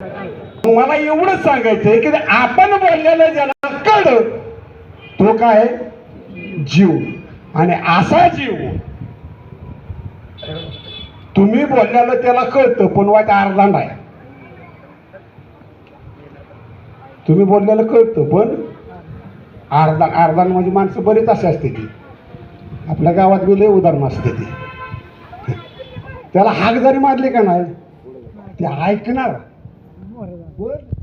मला एवढंच सांगायचंय की आपण बोललेलं ज्याला कळ तो काय? जीव. आणि असा जीव तुम्ही बोललेलं त्याला कळतं पण वाईट अर्धा नाही तुम्ही बोललेलं कळतं पण अर्धा अर्धा म्हणजे माणसं बरीच अशी असते ती. आपल्या गावात गेले उदाहरण असते ती. त्याला हाक जरी मारली का नाही ते ऐकणार. बर तसंच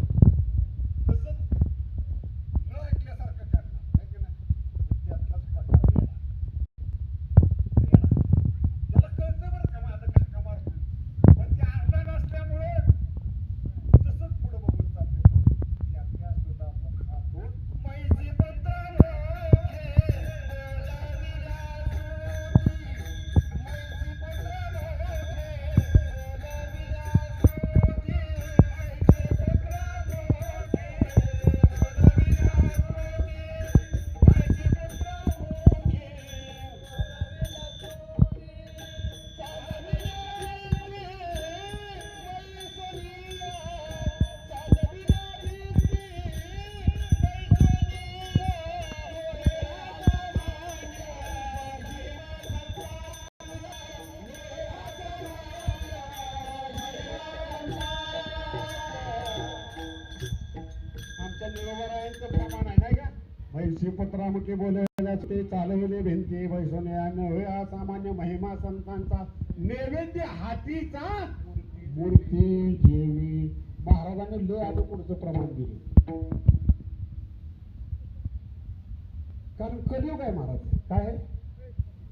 म्हैसी बोलवण्याचे चालवले भिंती बैसोने नव्हे असामान्य महिमा संतांचा नैवेद्य हातीचा मूर्ती जेवी. महाराजांनी लय अनुकूलचं पुढचं प्रमाण दिलं. कारण कलियुग आहे महाराज. काय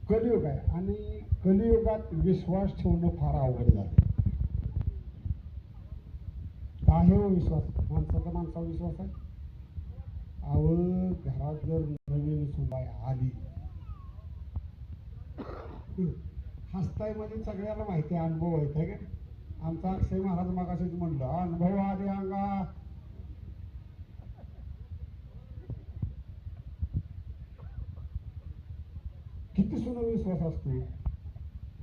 कलियुग आहे. आणि कलियुगात विश्वास ठेवणं फार अवघड झालं. आहे हो विश्वास. माणसाचा माणसावर विश्वास आहे. आवळ घरात जर नवीन सुबाई आली. हसताय म्हणजे सगळ्याला माहिती आहे अनुभव आहे काय का? आमचा अक्षय महाराज मागाशीच म्हणलं अनुभव आले अंगा. किती सुन विश्वास असतो?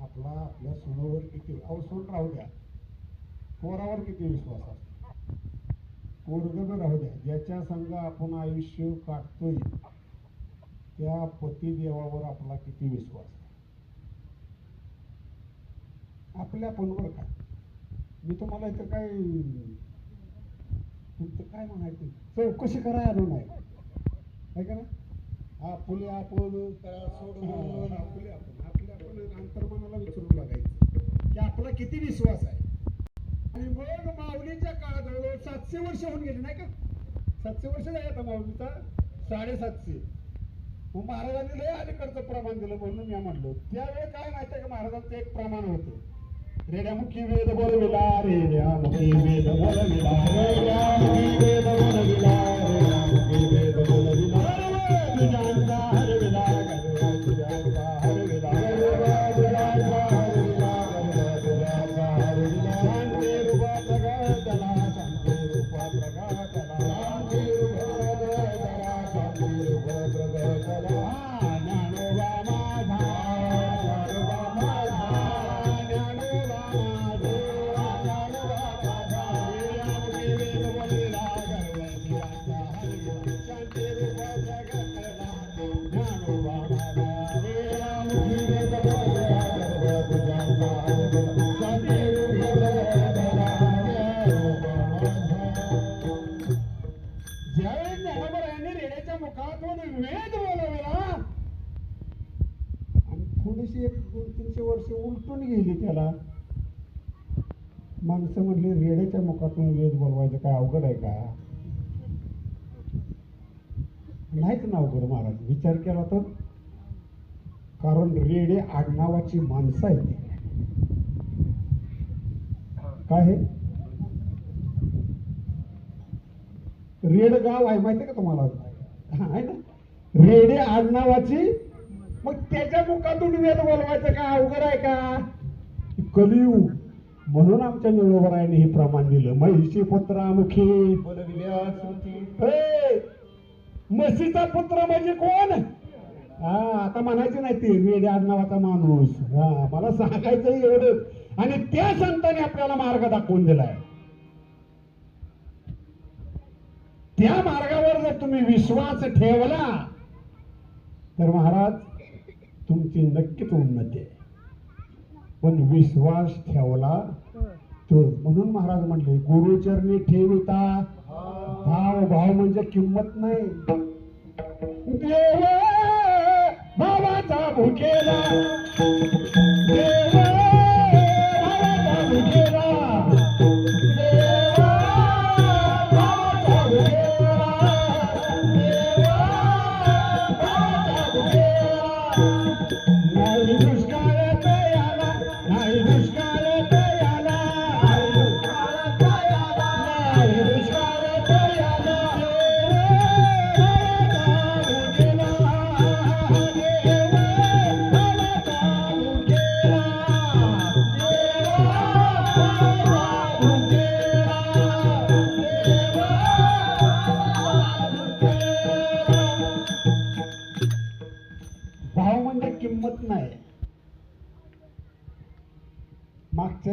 आपला आपल्या सुनावर किती? अहो राहू द्या. पोरावर किती विश्वास असतो? पोरग राहू द्या. ज्याच्या संग आपण आयुष्य काढतोय त्या पतिदेवावर आपला किती विश्वास आहे? आपल्या फोनवर काय? मी तुम्हाला इथं काय तुमचं काय म्हणायचं? चौकशी करायला आलो नाही. आहे का ना आपुले आपण आपुले आपण आपल्या आपण अंतर्मनाला विचारून लागायचं की आपला किती विश्वास आहे? आणि मग माऊलीच्या काळात जवळजवळ सातशे वर्ष होऊन गेली नाही का? सातशे वर्ष झाले आता माऊलीचा साडेसातशे. मग महाराजांनी लय अलीकडचं प्रमाण दिलं म्हणून मी म्हणलो त्यावेळी काय माहिती आहे का महाराजांचं एक प्रमाण होतं. रेड्यामुखी वेद बोलविला रेड्यामुखी वेद बोलविला माणसं म्हटली रेड्याच्या मुखातून वेद बोलवायचं काय अवघड आहे का? नाहीच ना अवघड महाराज. विचार केला तर कारण रेडे आडनावाची माणसं आहेत काय हे? रेड गाव आहे माहिती का तुम्हाला? आहे ना? रेडे आडनावाची मग त्याच्या मुखातून वेद बोलवायचं का अवघड आहे का? कलियुग. म्हणून आमच्या निळोबरायाने हे प्रमाण दिलं. महिषी पुत्रामुखी म्हशीचा पुत्र म्हणजे कोण? हा आता म्हणायचे नाही ते रेडे आडनावाचा माणूस. हा मला सांगायचं एवढं. आणि त्या संतांनी आपल्याला मार्ग दाखवून दिलाय. त्या मार्गावर जर तुम्ही विश्वास ठेवला तर महाराज तुमची नक्कीच उन्नती आहे. पण विश्वास ठेवला तर. म्हणून महाराज म्हणले गुरुचरणी ठेविता. भाव भाव म्हणजे किंमत नाही. देवा भावाचा भुकेला.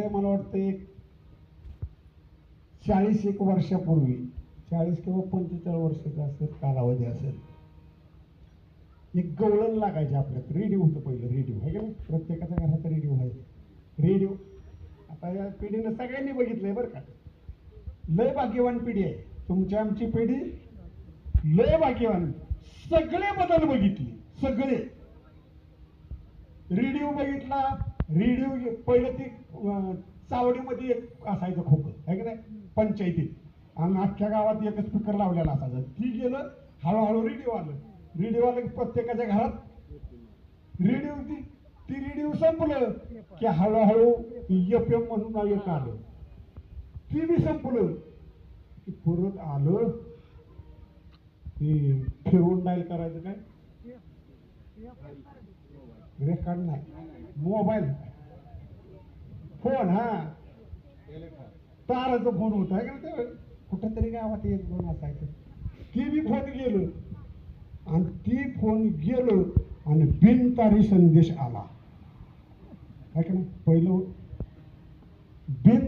मागच्या मला वाटतं एक चाळीस एक वर्षापूर्वी चाळीस किंवा पंचेचाळीस वर्षाचा असेल कालावधी असेल. एक गवळण लागायचे आपल्यात. रेडिओ होतं पहिलं रेडिओ. आहे का नाही? प्रत्येकाच्या घरात रेडिओ आहे. रेडिओ. आता या पिढीनं सगळ्यांनी बघितलंय बरं का. लय भाग्यवान पिढी आहे. तुमची आमची पिढी लय भाग्यवान. सगळे बदल बघितले. सगळे. रेडिओ बघितला रेडिओ पहिलं ते चावडीमध्ये एक असायचं खोकं आहे की नाही? पंचायतीत आणि अख्ख्या गावात एकच स्पीकर लावलेला असायचा. ती गेलं हळूहळू रेडिओ आलं. रेडिओ आलं की प्रत्येकाच्या घरात रेडिओ ती ती रेडिओ संपलं की हळूहळू एफ एम म्हणून एक आलं. ती बी संपलं. की परत आलं. ते फिरवून डायल करायचं काय? रेकॉर्ड नाही. मोबाईल. फोन हा. ताराचा फोन होता आहे का ना त्यावेळेस कुठंतरी गावात एक दोन असायचं. ती बी फोन गेलो. आणि ती फोन गेलो आणि बिनतारी संदेश आला. आहे का ना पहिलं